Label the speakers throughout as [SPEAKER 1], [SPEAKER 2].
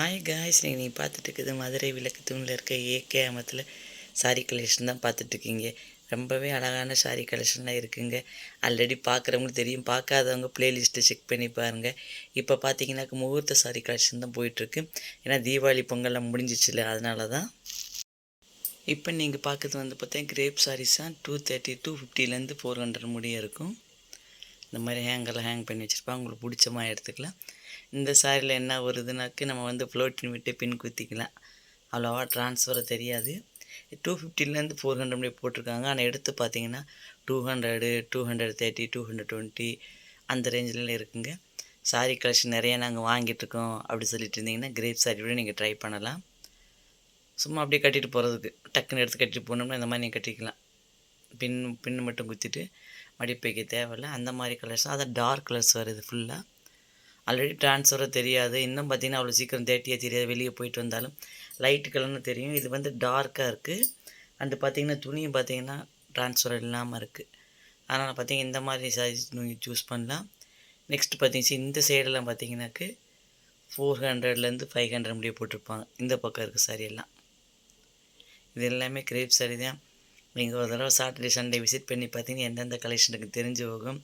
[SPEAKER 1] ஆய் காய்ஸ் நீங்கள் பார்த்துட்டு இருக்குது மதுரை விளக்கு தூணில் இருக்க ஏகே அமத்தில் சாரி கலெக்ஷன் தான் பார்த்துட்ருக்கீங்க ரொம்பவே அழகான சாரி கலெக்ஷன்லாம் இருக்குங்க. ஆல்ரெடி பார்க்குறவங்களுக்கு தெரியும். பார்க்காதவங்க ப்ளேலிஸ்ட்டை செக் பண்ணி பாருங்கள் இப்போ பார்த்தீங்கன்னாக்க முகூர்த்த சாரி கலெக்ஷன் தான் போயிட்டுருக்கு ஏன்னா தீபாவளி பொங்கல்லாம் முடிஞ்சிச்சுல அதனால தான் இப்போ நீங்கள் பார்க்குறது வந்து பார்த்தீங்கன்னா கிரேப் சாரீஸ் தான் டூ தேர்ட்டி டூ ஃபிஃப்டிலேருந்து ஃபோர் ஹண்ட்ரட் முடிய இருக்கும். இந்த மாதிரி ஹேங்கெல்லாம் ஹேங் பண்ணி வச்சுருப்பாங்க. உங்களுக்கு பிடிச்ச மாதிரி எடுத்துக்கலாம். இந்த சாரியில் என்ன வருதுனாக்கு நம்ம வந்து ஃப்ளோட்டின் விட்டு பின் குத்திக்கலாம். அவ்வளோவா ட்ரான்ஸ்ஃபர் தெரியாது. டூ ஃபிஃப்டிலேருந்து ஃபோர் ஹண்ட்ரட் முடிய போட்டிருக்காங்க. ஆனால் எடுத்து பார்த்தீங்கன்னா two hundred two hundred thirty two hundred twenty அந்த ரேஞ்சிலலாம் இருக்குங்க. சாரி கலெக்ஷன் நிறையா நாங்கள் வாங்கிட்டுருக்கோம் அப்படி சொல்லிட்டு இருந்தீங்கன்னா கிரேப் சாரி கூட நீங்கள் ட்ரை பண்ணலாம். சும்மா அப்படியே கட்டிட்டு போகிறதுக்கு டக்குன்னு எடுத்து கட்டிட்டு போனோம்னா இந்த மாதிரி நீங்கள் கட்டிக்கலாம். பின் பின் மட்டும் குத்திட்டு மடிப்பைக்க தேவையில்ல. அந்த மாதிரி கலர்ஸ் அதான் டார்க் கலர்ஸ் வருது ஃபுல்லாக ஆல்ரெடி ட்ரான்ஸ்ஃபராக தெரியாது. இன்னும் பார்த்தீங்கன்னா அவ்வளோ சீக்கிரம் தேர்ட்டியாக தெரியாது. வெளியே போயிட்டு வந்தாலும் லைட்டு கலர்னு தெரியும். இது வந்து டார்க்காக இருக்குது அண்டு பார்த்தீங்கன்னா துணியும் பார்த்தீங்கன்னா ட்ரான்ஸ்ஃபர் இல்லாமல் இருக்குது அதனால் பார்த்திங்கன்னா இந்த மாதிரி சைஸ் நீங்கள் சூஸ் பண்ணலாம். நெக்ஸ்ட் பார்த்தீங்கன்னா இந்த சைடெல்லாம் பார்த்திங்கனாக்கு ஃபோர் ஹண்ட்ரட்லேருந்து ஃபைவ் ஹண்ட்ரட் முடிய போட்டிருப்பாங்க. இந்த பக்கம் இருக்குது சாரி எல்லாம். இது எல்லாமே கிரேப் சாரி தான். நீங்கள் ஒரு தடவை சாட்டர்டே சண்டே விசிட் பண்ணி பார்த்தீங்கன்னா எந்தெந்த கலெக்ஷனுக்கு தெரிஞ்சு போகும்.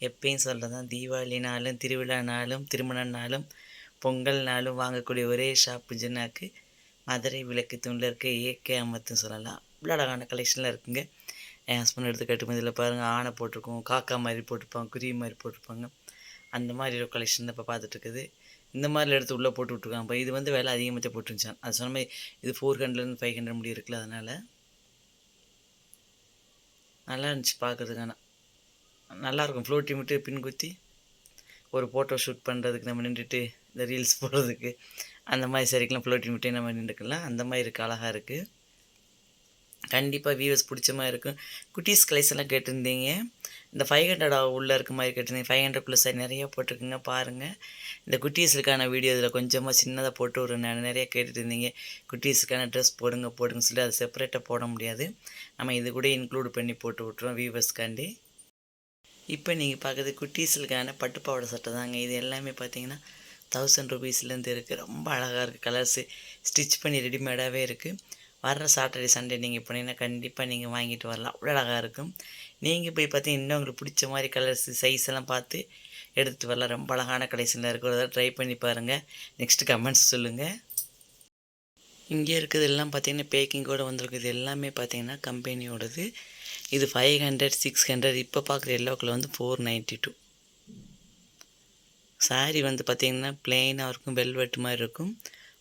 [SPEAKER 1] எப்பயும் சொல்கிறதான் தீபாவளினாலும் திருவிழானாலும் திருமணம்னாலும் பொங்கல்னாலும் வாங்கக்கூடிய ஒரே ஷாப்பு ஜின்னாக்கு மதுரை விளக்கு தூணில் இருக்க ஏகே அம்மத்துன்னு சொல்லலாம். இவ்வளோ அழகான கலெக்ஷனில் இருக்குங்க. என் ஹஸ்பண்ட் எடுத்து கட்டும் இதில் பாருங்கள் ஆணை போட்டிருக்கோம் காக்கா மாதிரி போட்டிருப்பாங்க குருவி மாதிரி போட்டிருப்பாங்க. அந்த மாதிரி ஒரு கலெக்ஷன் தான் இப்போ பார்த்துட்ருக்குது இந்த மாதிரி எடுத்து உள்ளே போட்டு விட்ருக்காங்க இப்போ இது வந்து விலை அதிகமாக போட்டுருந்துச்சான் அது சொன்ன மாதிரி இது ஃபோர் ஹண்ட்ரட்லேருந்து ஃபைவ் ஹண்ட்ரட் முடி இருக்குல்ல அதனால் நல்லா இருந்துச்சு பார்க்குறதுக்கான நல்லாயிருக்கும். ஃப்ளோட்டி மட்டும் பின் குத்தி ஒரு ஃபோட்டோ ஷூட் பண்ணுறதுக்கு நம்ம நின்றுட்டு இந்த ரீல்ஸ் போடுறதுக்கு அந்த மாதிரி சரிக்கெலாம் ஃப்ளோட்டி மட்டும் நம்ம நின்றுக்கலாம். அந்த மாதிரி இருக்குது அழகாக இருக்குது கண்டிப்பாக வியூவர்ஸ் பிடிச்ச மாதிரி இருக்கும். குட்டீஸ் கலைஸ் எல்லாம் கேட்டிருந்தீங்க. இந்த ஃபைவ் ஹண்ட்ரட் உள்ளே இருக்க மாதிரி கேட்டிருந்தீங்க. ஃபைவ் ஹண்ட்ரட் ப்ளஸ் நிறையா போட்டிருக்குங்க பாருங்கள் இந்த குட்டீஸுக்கான வீடியோ இதில் கொஞ்சமாக சின்னதாக போட்டு ஒரு நான் நிறையா கேட்டுட்டு இருந்தீங்க குட்டீஸுக்கான ட்ரெஸ் போடுங்க போடுங்க சொல்லி அதை செப்பரேட்டாக போட முடியாது. நம்ம இது கூட இன்க்ளூட் பண்ணி போட்டு விட்ருவோம் வியூவர்ஸ்க்காண்டி இப்போ நீங்கள் பார்க்குறது குட்டீஸுக்கான பட்டுப்பாவாடை சட்டை தாங்க. இது எல்லாமே பார்த்தீங்கன்னா தௌசண்ட் ருபீஸ்லேருந்து இருக்குது ரொம்ப அழகாக இருக்குது கலர்ஸு ஸ்டிச் பண்ணி ரெடிமேடாகவே இருக்குது வர்ற சாட்டர்டே சண்டே நீங்கள் போனீங்கன்னா கண்டிப்பாக நீங்கள் வாங்கிட்டு வரலாம். அவ்வளோ அழகாக இருக்கும் நீங்கள் போய் பார்த்தீங்கன்னா இன்னும் உங்களுக்கு பிடிச்ச மாதிரி கலர்ஸ் சைஸ் எல்லாம் பார்த்து எடுத்துகிட்டு வரலாம். ரொம்ப அழகான கலெக்ஷனில் இருக்கிறத ட்ரை பண்ணி பாருங்கள் நெக்ஸ்ட்டு கமெண்ட்ஸ் சொல்லுங்கள் இங்கே இருக்கிறது எல்லாம் பார்த்தீங்கன்னா பேக்கிங்கோடு வந்திருக்குது எல்லாமே பார்த்தீங்கன்னா கம்பெனியோடது இது ஃபைவ் ஹண்ட்ரட் சிக்ஸ் ஹண்ட்ரட் இப்போ பார்க்குற எல்லோ கலர் வந்து ஃபோர் நைன்ட்டி டூ சாரீ வந்து பார்த்திங்கன்னா பிளெயினாக இருக்கும் வெல்வெட் மாதிரி இருக்கும்.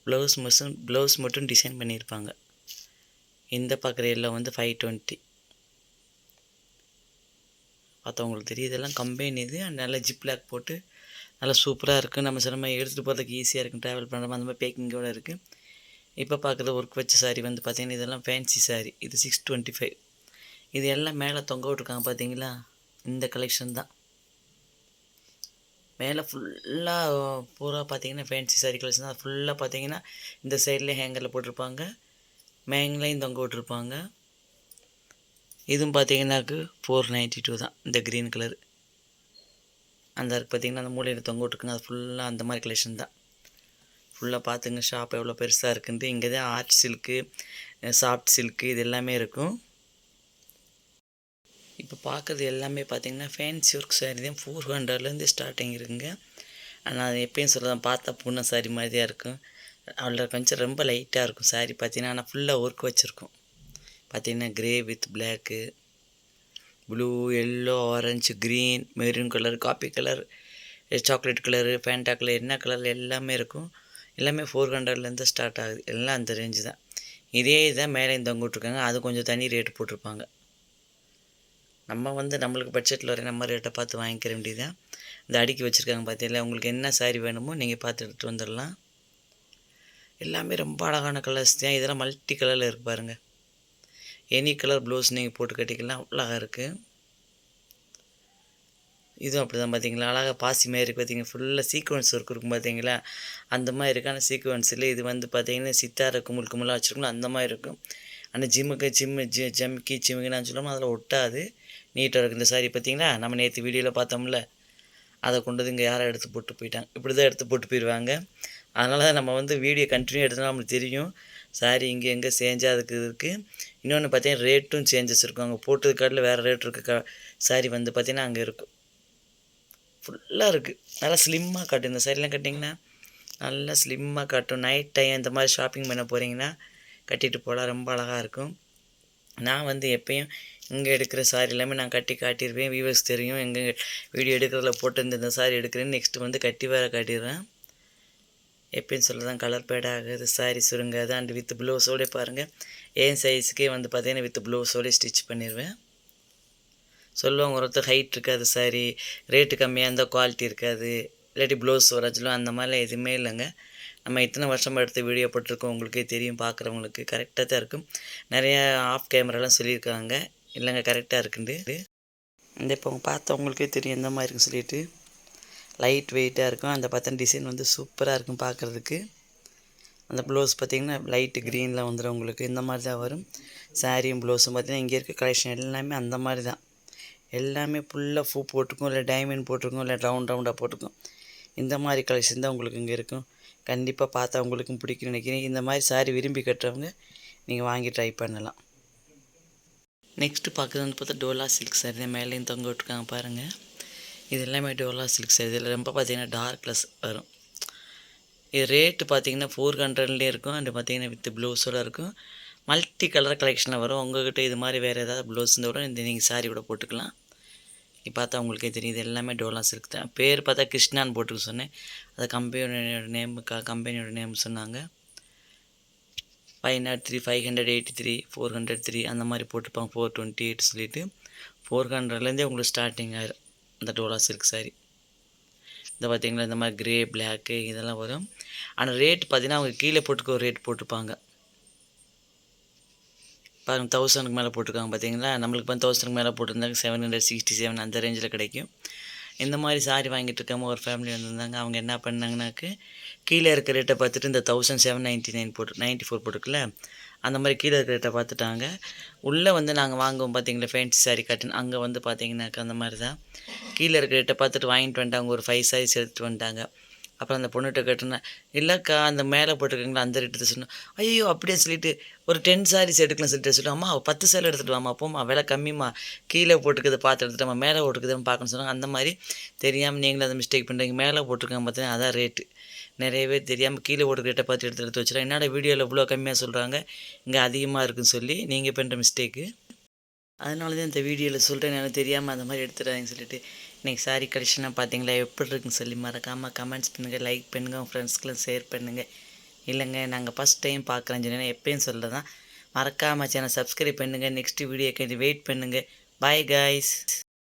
[SPEAKER 1] ப்ளவுஸ் மட்டும் ப்ளவுஸ் மட்டும் டிசைன் பண்ணியிருப்பாங்க. இந்த பார்க்குற எல்லாம் வந்து ஃபைவ் டுவெண்ட்டி பார்த்தவங்களுக்கு தெரியும் இதெல்லாம் கம்பெனி இது நல்லா ஜிப்லாக் போட்டு நல்லா சூப்பராக இருக்குது நம்ம சில எடுத்துகிட்டு போகிறதுக்கு ஈஸியாக இருக்கும் ட்ராவல் பண்ணுற அந்த மாதிரி பேக்கிங்கோடு இருக்குது இப்போ பார்க்குறது ஒர்க் வச்ச சாரி வந்து பார்த்திங்கன்னா இதெல்லாம் ஃபேன்சி சாரி இது சிக்ஸ் டுவெண்ட்டி ஃபைவ் இது எல்லாம் மேலே தொங்க விட்ருக்காங்க பார்த்தீங்களா? இந்த கலெக்ஷன் தான். மேலே ஃபுல்லாக பூரா பார்த்தீங்கன்னா ஃபேன்சி சாரி கலெக்ஷன் தான். ஃபுல்லாக பார்த்தீங்கன்னா இந்த சைடில் ஹேங்கரில் போட்டிருப்பாங்க. மேங்லையும் தொங்க விட்ருப்பாங்க இதுவும் பார்த்தீங்கன்னாக்கு ஃபோர் நைன்ட்டி டூ தான். இந்த க்ரீன் கலர் அந்த பார்த்தீங்கன்னா அந்த மூலையில் தொங்க விட்ருக்குங்க அது ஃபுல்லாக அந்த மாதிரி கலெக்ஷன் தான். ஃபுல்லாக பார்த்துங்க ஷாப் எவ்வளோ பெருசாக இருக்குன்ட்டு. இங்கே தான் ஆர்ட் சில்க்கு சாஃப்ட் சில்க்கு இது எல்லாமே இருக்கும். இப்போ பார்க்குறது எல்லாமே பார்த்தீங்கன்னா ஃபேன்சி ஒர்க் சாரி தான் ஃபோர் ஹண்ட்ரட்லேருந்து ஸ்டார்டிங் இருக்குங்க. ஆனால் அது எப்பயும் சொல்லலாம் பார்த்தா பூனை சாரி மாதிரி தான் இருக்கும். அவ்வளோ கொஞ்சம் ரொம்ப லைட்டாக இருக்கும் சாரி பார்த்தீங்கன்னா. ஆனால் ஃபுல்லாக ஒர்க் வச்சுருக்கும். பார்த்திங்கன்னா grey with black blue yellow orange green maroon colour coffee colour chocolate colour Fanta colour என்ன கலர் எல்லாமே இருக்கும். எல்லாமே ஃபோர் ஹண்ட்ரட்லேருந்து ஸ்டார்ட் ஆகுது. எல்லாம் அந்த ரேஞ்சு தான். இதே தான் மேலே இந்த விட்ருக்காங்க அது கொஞ்சம் தனி ரேட்டு போட்டிருப்பாங்க. நம்ம வந்து நம்மளுக்கு பட்ஜெட்டில் வர நம்ம ரேட்டை பார்த்து வாங்கிக்கிற வேண்டியதான் இந்த அடுக்கி வச்சுருக்காங்க பார்த்தீங்களா உங்களுக்கு என்ன சாரி வேணுமோ நீங்கள் பார்த்து எடுத்துகிட்டு வந்துடலாம். எல்லாமே ரொம்ப அழகான கலர்ஸ் தான். இதெல்லாம் மல்டி கலரில் இருக்குது பாருங்கள் எனி கலர் ப்ளவுஸ் நீங்கள் போட்டு கட்டிக்கலாம். அவ்வளோ அழகாக இருக்குது இதுவும் அப்படி தான் பார்த்தீங்களா அழகாக பாசி மாதிரி இருக்குது பார்த்தீங்கன்னா ஃபுல்லாக சீக்வன்ஸ் ஒர்க் இருக்கும் பார்த்தீங்களா அந்த மாதிரி இருக்கான சீக்வன்ஸில் இது வந்து பார்த்தீங்கன்னா சித்தார குமுல் குமுலாக வச்சுருக்கணும். அந்த மாதிரி இருக்கும். ஆனால் ஜிம்முக்கு ஜிம்மு ஜி ஜம்கி ஜிம்முக்கு நான் சொல்லுவோம். அதில் ஒட்டாது. நீட்டாக இருக்குது இந்த சாரி பார்த்தீங்களா நம்ம நேற்று வீடியோவில் பார்த்தோம்ல. அதை கொண்டு வந்து இங்கே யாரை எடுத்து போட்டு போயிட்டாங்க. இப்படி தான் எடுத்து போட்டு போயிடுவாங்க அதனால தான் நம்ம வந்து வீடியோ கண்டினியூ எடுத்தோம்னா நம்மளுக்கு தெரியும். சாரி இங்கே எங்கே சேஞ்சாக அதுக்கு இருக்குது இன்னொன்று பார்த்தீங்கன்னா ரேட்டும் சேஞ்சஸ் இருக்கும். அங்கே போட்டது காட்டில் வேறு ரேட் இருக்க க சாரி வந்து பார்த்தீங்கன்னா அங்கே இருக்கும். ஃபுல்லாக இருக்குது நல்லா ஸ்லிம்மாக காட்டும். இந்த சாரிலாம் கட்டிங்கன்னா நல்லா ஸ்லிம்மாக காட்டும். நைட் டைம் இந்த மாதிரி ஷாப்பிங் பண்ண போகிறீங்கன்னா கட்டிட்டு போகலாம். ரொம்ப அழகாக இருக்கும். நான் வந்து எப்பயும் இங்கே எடுக்கிற சாரி எல்லாமே நான் கட்டி காட்டியிருப்பேன். வியூவர்ஸ் தெரியும். எங்கே வீடியோ எடுக்கிறதுல போட்டு இந்த சாரி எடுக்கிறேன்னு நெக்ஸ்ட்டு வந்து கட்டி வேறு காட்டிடுறேன். எப்பயும் சொல்ல தான் கலர் பேட் ஆகுது சாரி சுருங்காது. அண்ட் வித் ப்ளவுஸோடே பாருங்கள் ஏன் சைஸுக்கே வந்து பார்த்தீங்கன்னா வித் ப்ளவுஸோடே ஸ்டிச் பண்ணிடுவேன் சொல்லுவாங்க ஒருத்தர் ஹைட் இருக்காது சாரி ரேட்டு கம்மியாக இருந்தால் குவாலிட்டி இருக்காது. இல்லாட்டி ப்ளவுஸ் வரைச்சலும் அந்த மாதிரிலாம் எதுவுமே இல்லைங்க. நம்ம இத்தனை வருஷமாக எடுத்து வீடியோ போட்டிருக்கோம் உங்களுக்கே தெரியும் பார்க்குறவங்களுக்கு கரெக்டாக தான் இருக்கும். நிறையா ஆஃப் கேமராலாம் சொல்லியிருக்காங்க. இல்லைங்க கரெக்டாக இருக்குண்டு இந்த இப்போ பார்த்தவங்களுக்கே தெரியும் எந்த மாதிரி இருக்குன்னு சொல்லிட்டு. லைட் வெயிட்டாக இருக்கும். அந்த பார்த்தா டிசைன் வந்து சூப்பராக இருக்கும் பார்க்குறதுக்கு. அந்த ப்ளவுஸ் பார்த்திங்கன்னா லைட்டு க்ரீனில் வந்துடும் உங்களுக்கு. இந்த மாதிரி தான் வரும். சாரியும் ப்ளவுஸும் பார்த்திங்கன்னா இங்கே இருக்க கலெக்ஷன் எல்லாமே அந்த மாதிரி தான். எல்லாமே ஃபுல்லாக பூ போட்டிருக்கும் இல்லை டைமண்ட் போட்டிருக்கும் இல்லை ரவுண்ட் ரவுண்டாக போட்டிருக்கும். இந்த மாதிரி கலெக்ஷன் தான் உங்களுக்கு இங்கே இருக்கும். கண்டிப்பாக பார்த்தா உங்களுக்கும் பிடிக்கும் நினைக்கிறேன். இந்த மாதிரி சாரி விரும்பி கட்டுறவங்க நீங்கள் வாங்கி ட்ரை பண்ணலாம். நெக்ஸ்ட்டு பார்க்குறது வந்து பார்த்தா டோலா சில்க் சாரி தான் மேலேயும் தொங்க விட்ருக்காங்க பாருங்கள் இது எல்லாமே டோலா சில்க் சாரி இதில் ரொம்ப பார்த்தீங்கன்னா ப்ளஸ் வரும். இது ரேட்டு பார்த்தீங்கன்னா ஃபோர் ஹண்ட்ரட்லேயே இருக்கும். அண்ட் பார்த்திங்கன்னா வித் ப்ளவுஸோடு இருக்கும். மல்டி கலர் கலெக்ஷனில் வரும். உங்கள்கிட்ட இது மாதிரி வேறு ஏதாவது ப்ளவுஸ் இருந்தால் கூட இந்த நீங்கள் சாரி கூட போட்டுக்கலாம். பார்த்தா உங்களுக்கே தெரியும் இது எல்லாமே டோலா இருக்குது தான் பேர் பார்த்தா கிருஷ்ணான்னு போட்டுக்க சொன்னேன். அது கம்பெனியோட நேம் க கம்பெனியோட நேம் சொன்னாங்க. Five nought three five hundred eighty three four hundred three அந்த மாதிரி போட்டுப்பாங்க ஃபோர் டுவெண்ட்டி எயிட் சொல்லிவிட்டு ஃபோர் ஹண்ட்ரட்லேருந்தே உங்களுக்கு ஸ்டார்டிங் ஆயிரும் இந்த டோலா சில்க் சாரி இந்த பார்த்தீங்களா இந்த மாதிரி க்ரே பிளாக்கு இதெல்லாம் வரும். ஆனால் ரேட் பார்த்தீங்கன்னா அவங்க கீழே போட்டுக்க ஒரு ரேட் போட்டுப்பாங்க. பாருங்கள் தௌசண்ட்க்கு மேலே போட்டிருக்காங்க பார்த்தீங்களா நம்மளுக்கு வந்து தௌசண்ட்க்கு மேலே போட்டிருந்தாங்க செவன் ஹண்ட்ரட் சிக்ஸ்டி செவன் அந்த ரேஞ்சில் கிடைக்கும். இந்த மாதிரி சாரி வாங்கிட்டு இருக்காமல் ஒரு ஃபேமிலி வந்திருந்தாங்க. அவங்க என்ன பண்ணாங்கனாக்கு கீழே இருக்க ரேட்டை பார்த்துட்டு இந்த தௌசண்ட் செவன் நைன்ட்டி நைன் போட்டு நைன்ட்டி ஃபோர் போட்டுருக்குல்ல? அந்த மாதிரி கீழே இருக்க ரேட்டை பார்த்துட்டாங்க. உள்ளே வந்து நாங்கள் வாங்குவோம் பார்த்தீங்களா ஃபேன்சி சாரி காட்டன் அங்கே வந்து பார்த்தீங்கன்னாக்கா அந்த மாதிரி தான் கீழே இருக்க ரேட்டை பார்த்துட்டு வாங்கிட்டு வந்துட்டாங்க ஒரு ஃபைவ் சாரீஸ் எடுத்துகிட்டு வந்துட்டாங்க. அப்புறம் அந்த பொண்ணுகிட்ட கேட்டேன்னா இல்லைக்கா அந்த மேலே போட்டிருக்கீங்களா? அந்த ரேட்டு சொன்னோம் ஐயோ அப்படியே சொல்லிட்டு ஒரு டென் சாரீஸ் எடுக்கலாம் சொல்லிட்டு சொல்லுவோம் அம்மா பத்து சேலை எடுத்துகிட்டு வாமா போம்மா விலை கம்மிம்மா. கீழே போட்டுக்குது பார்த்து எடுத்துட்டு மேலே போட்டுக்குதுன்னு பார்க்கணும்னு சொன்னாங்க. அந்த மாதிரி தெரியாமல் நீங்களும் அதை மிஸ்டேக் பண்ணுறீங்க மேலே போட்டிருக்காங்க பார்த்தீங்கன்னா அதான் ரேட்டு நிறையவே தெரியாமல் கீழே போட்டு ரேட்டை பார்த்து எடுத்து எடுத்து வச்சுருக்காங்க என்னோடய வீடியோவில் இவ்வளோ கம்மியாக சொல்கிறாங்க இங்கே அதிகமாக இருக்குன்னு சொல்லி நீங்கள் பண்ணுற மிஸ்டேக்கு அதனால தான் இந்த வீடியோவில் சொல்கிறேன் எனக்கு தெரியாமல் அந்த மாதிரி எடுத்துடாதீங்கன்னு சொல்லிட்டு. இன்றைக்கி சாரி கலெக்ஷனாக பார்த்தீங்களா எப்படி இருக்குன்னு சொல்லி மறக்காமல் கமெண்ட்ஸ் பண்ணுங்கள் லைக் பண்ணுங்கள் உங்கள் ஃப்ரெண்ட்ஸ்க்கெலாம் ஷேர் பண்ணுங்கள் இல்லைங்க நாங்கள் ஃபஸ்ட் டைம் பார்க்குறேன்னு சொன்னேன் எப்பயும் சொல்ல தான் மறக்காமல் சேனல் சப்ஸ்கிரைப் பண்ணுங்கள் நெக்ஸ்ட் வீடியோக்கு வெயிட் பண்ணுங்கள் பாய் காய்ஸ்